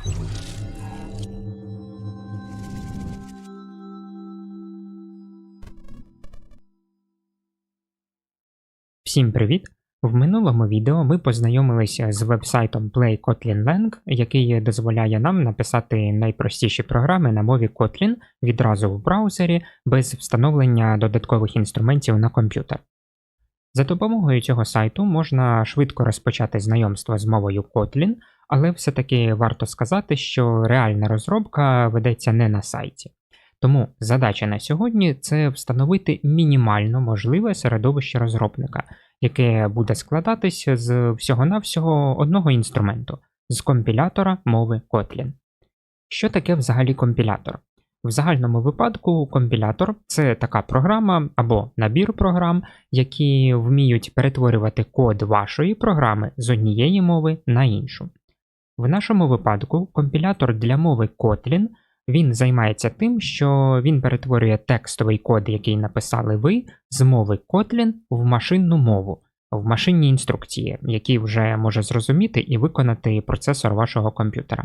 Всім привіт! В минулому відео ми познайомилися з вебсайтом Play Kotlin Lang, який дозволяє нам написати найпростіші програми на мові Kotlin відразу в браузері без встановлення додаткових інструментів на комп'ютер. За допомогою цього сайту можна швидко розпочати знайомство з мовою Kotlin, але все-таки варто сказати, що реальна розробка ведеться не на сайті. Тому задача на сьогодні це встановити мінімально можливе середовище розробника, яке буде складатися з всього-навсього одного інструменту з компілятора мови Kotlin. Що таке взагалі компілятор? В загальному випадку компілятор це така програма або набір програм, які вміють перетворювати код вашої програми з однієї мови на іншу. В нашому випадку компілятор для мови Kotlin він займається тим, що він перетворює текстовий код, який написали ви, з мови Kotlin в машинну мову, в машинні інструкції, які вже може зрозуміти і виконати процесор вашого комп'ютера.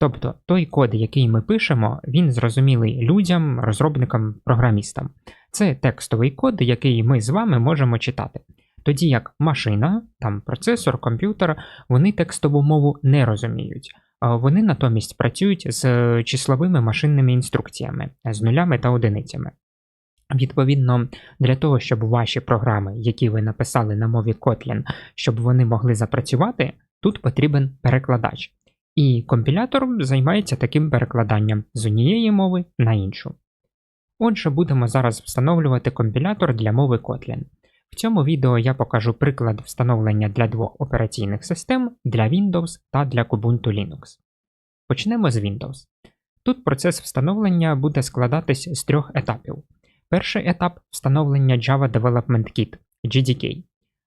Тобто той код, який ми пишемо, він зрозумілий людям, розробникам, програмістам. Це текстовий код, який ми з вами можемо читати. Тоді як машина, там процесор, комп'ютер, вони текстову мову не розуміють. Вони натомість працюють з числовими машинними інструкціями, з нулями та одиницями. Відповідно, для того, щоб ваші програми, які ви написали на мові Kotlin, щоб вони могли запрацювати, тут потрібен перекладач. І компілятор займається таким перекладанням з однієї мови на іншу. Отже, будемо зараз встановлювати компілятор для мови Kotlin. В цьому відео я покажу приклад встановлення для двох операційних систем для Windows та для Ubuntu Linux. Почнемо з Windows. Тут процес встановлення буде складатись з трьох етапів. Перший етап встановлення Java Development Kit JDK,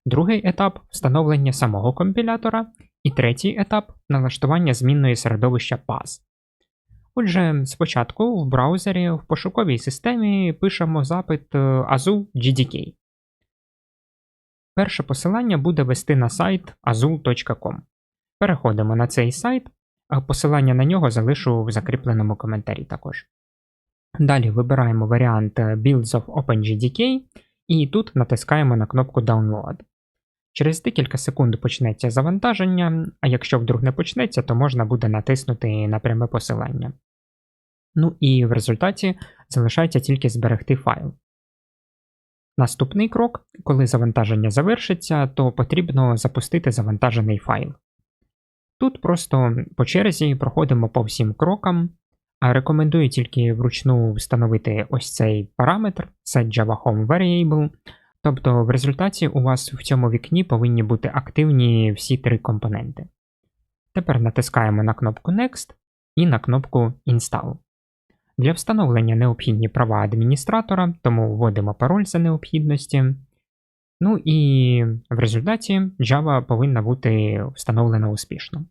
другий етап встановлення самого компілятора, і третій етап налаштування змінної середовища PAS. Отже, спочатку в браузері в пошуковій системі пишемо запит е, Azul JDK. Перше посилання буде вести на сайт azul.com. Переходимо на цей сайт, а посилання на нього залишу в закріпленому коментарі також. Далі вибираємо варіант Builds of OpenJDK і тут натискаємо на кнопку Download. Через декілька секунд почнеться завантаження, а якщо вдруг не почнеться, то можна буде натиснути на пряме посилання. Ну і в результаті залишається тільки зберегти файл. Наступний крок, коли завантаження завершиться, то потрібно запустити завантажений файл. Тут просто по черзі проходимо по всім крокам, а рекомендую тільки вручну встановити ось цей параметр setJavaHomeVariable, тобто в результаті у вас в цьому вікні повинні бути активні всі три компоненти. Тепер натискаємо на кнопку Next і на кнопку Install. Для встановлення необхідні права адміністратора, тому вводимо пароль за необхідності. Ну і в результаті Java повинна бути встановлена успішно.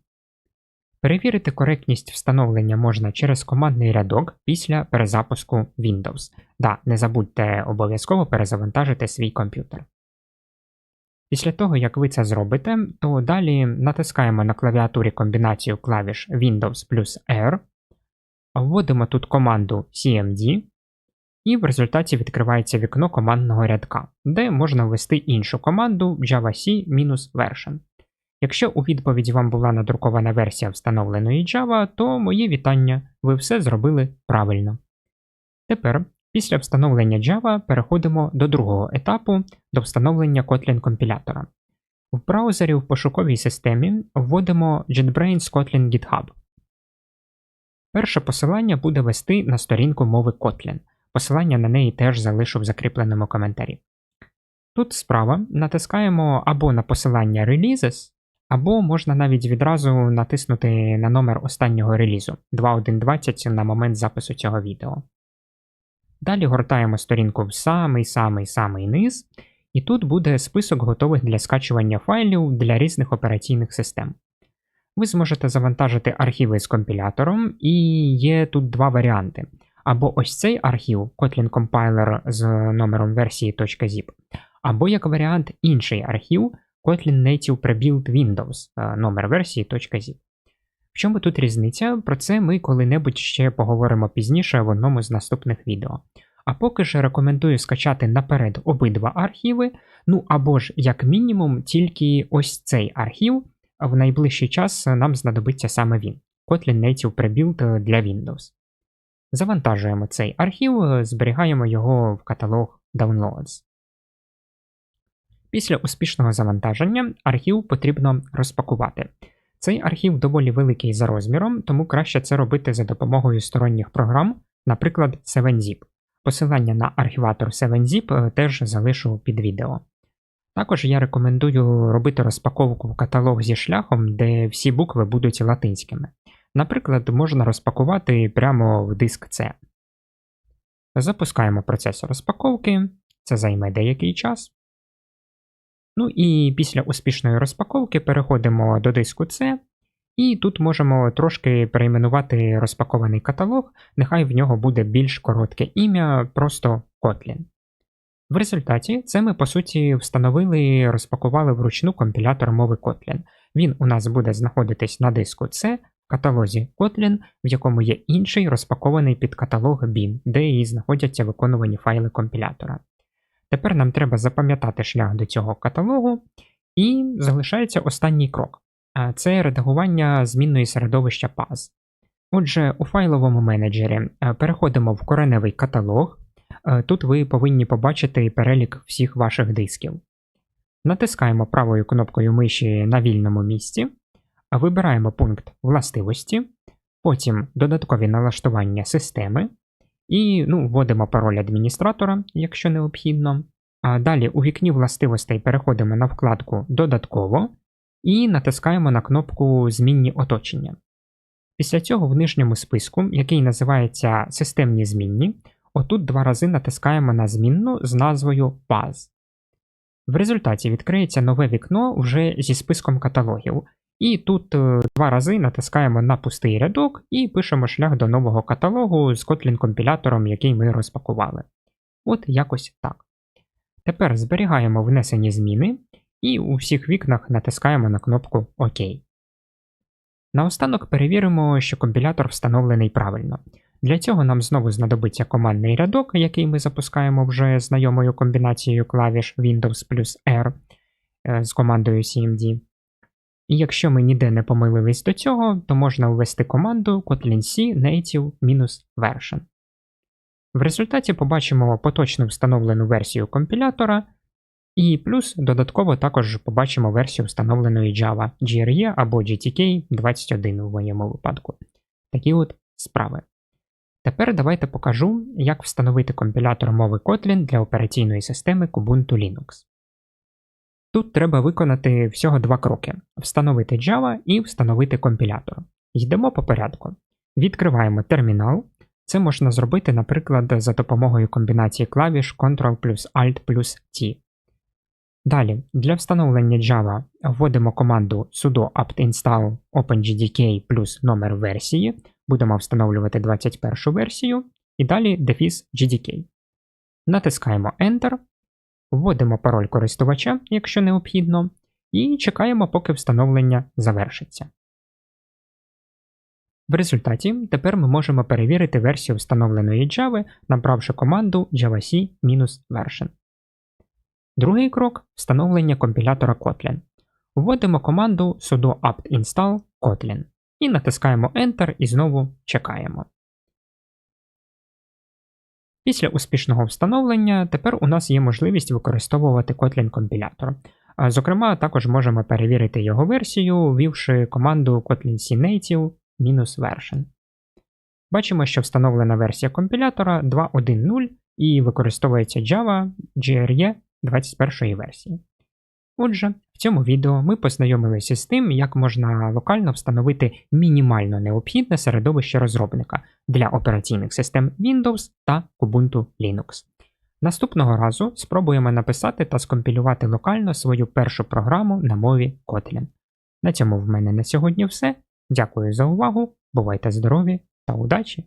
Перевірити коректність встановлення можна через командний рядок після перезапуску Windows. Да, не забудьте обов'язково перезавантажити свій комп'ютер. Після того, як ви це зробите, то далі натискаємо на клавіатурі комбінацію клавіш Windows плюс R, вводимо тут команду CMD, і в результаті відкривається вікно командного рядка, де можна ввести іншу команду javac-version. Якщо у відповіді вам була надрукована версія встановленої Java, то мої вітання, ви все зробили правильно. Тепер, після встановлення Java, переходимо до другого етапу до встановлення Kotlin компілятора. В браузері в пошуковій системі вводимо JetBrains Kotlin GitHub. Перше посилання буде вести на сторінку мови Kotlin. Посилання на неї теж залишу в закріпленому коментарі. Тут справа натискаємо або на посилання Releases, або можна навіть відразу натиснути на номер останнього релізу 2.1.20 на момент запису цього відео. Далі гортаємо сторінку в самий-самий-самий низ, і тут буде список готових для скачування файлів для різних операційних систем. Ви зможете завантажити архіви з компілятором, і є тут два варіанти. Або ось цей архів Kotlin Compiler з номером версії .zip, або як варіант інший архів Kotlin Native Prebuild Windows, номер версії .zip. В чому тут різниця? Про це ми коли-небудь ще поговоримо пізніше в одному з наступних відео. А поки ж рекомендую скачати наперед обидва архіви, ну або ж, як мінімум, тільки ось цей архів, в найближчий час нам знадобиться саме він Kotlin Native Prebuild для Windows. Завантажуємо цей архів, зберігаємо його в каталог Downloads. Після успішного завантаження архів потрібно розпакувати. Цей архів доволі великий за розміром, тому краще це робити за допомогою сторонніх програм, наприклад, 7zip. Посилання на архіватор 7zip теж залишу під відео. Також я рекомендую робити розпаковку в каталог зі шляхом, де всі букви будуть латинськими. Наприклад, можна розпакувати прямо в диск C. Запускаємо процес розпаковки, це займе деякий час. Ну і після успішної розпаковки переходимо до диску C, і тут можемо трошки перейменувати розпакований каталог, нехай в нього буде більш коротке ім'я, просто Kotlin. В результаті це ми, по суті, встановили і розпакували вручну компілятор мови Kotlin. Він у нас буде знаходитись на диску C в каталозі Kotlin, в якому є інший розпакований під каталог bin, де і знаходяться виконувані файли компілятора. Тепер нам треба запам'ятати шлях до цього каталогу, і залишається останній крок це редагування змінної середовища PAS. Отже, у файловому менеджері е, переходимо в кореневий каталог. Е, тут ви повинні побачити перелік всіх ваших дисків. Натискаємо правою кнопкою миші на вільному місці, вибираємо пункт властивості, потім додаткові налаштування системи і ну, вводимо пароль адміністратора, якщо необхідно. Далі у вікні властивостей переходимо на вкладку Додатково і натискаємо на кнопку Змінні оточення. Після цього в нижньому списку, який називається Системні змінні, отут два рази натискаємо на змінну з назвою Paz. В результаті відкриється нове вікно вже зі списком каталогів. І тут е, два рази натискаємо на пустий рядок і пишемо шлях до нового каталогу з Kotlin компілятором, який ми розпакували. От якось так. Тепер зберігаємо внесені зміни і у всіх вікнах натискаємо на кнопку ОК. Наостанок перевіримо, що компілятор встановлений правильно. Для цього нам знову знадобиться командний рядок, який ми запускаємо вже знайомою комбінацією клавіш Windows плюс R е, з командою CMD. І якщо ми ніде не помилились до цього, то можна ввести команду kotlin C native-version. В результаті побачимо поточно встановлену версію компілятора, і плюс додатково також побачимо версію встановленої Java GRE або GTK 21 у моєму випадку. Такі от справи. Тепер давайте покажу, як встановити компілятор мови Kotlin для операційної системи Ubuntu Linux. Тут треба виконати всього два кроки: встановити Java і встановити компілятор. Йдемо по порядку. Відкриваємо термінал. Це можна зробити, наприклад, за допомогою комбінації клавіш Ctrl плюс Alt плюс T. Далі, для встановлення Java вводимо команду sudo apt install OpenGDK плюс номер версії. Будемо встановлювати 21 версію. І далі дефіс GDK. Натискаємо Enter, вводимо пароль користувача, якщо необхідно, і чекаємо, поки встановлення завершиться. В результаті тепер ми можемо перевірити версію встановленої Java, набравши команду javac-version. Другий крок встановлення компілятора Kotlin. Вводимо команду sudo apt install kotlin і натискаємо Enter і знову чекаємо. Після успішного встановлення тепер у нас є можливість використовувати Kotlin компілятор. Зокрема, також можемо перевірити його версію, ввівши команду kotlin c native-version. Бачимо, що встановлена версія компілятора 2.1.0 і використовується Java GRE 21 версії. Отже, в цьому відео ми познайомилися з тим, як можна локально встановити мінімально необхідне середовище розробника для операційних систем Windows та Ubuntu Linux. Наступного разу спробуємо написати та скомпілювати локально свою першу програму на мові Kotlin. На цьому в мене на сьогодні все. Дякую за увагу, бувайте здорові та удачі!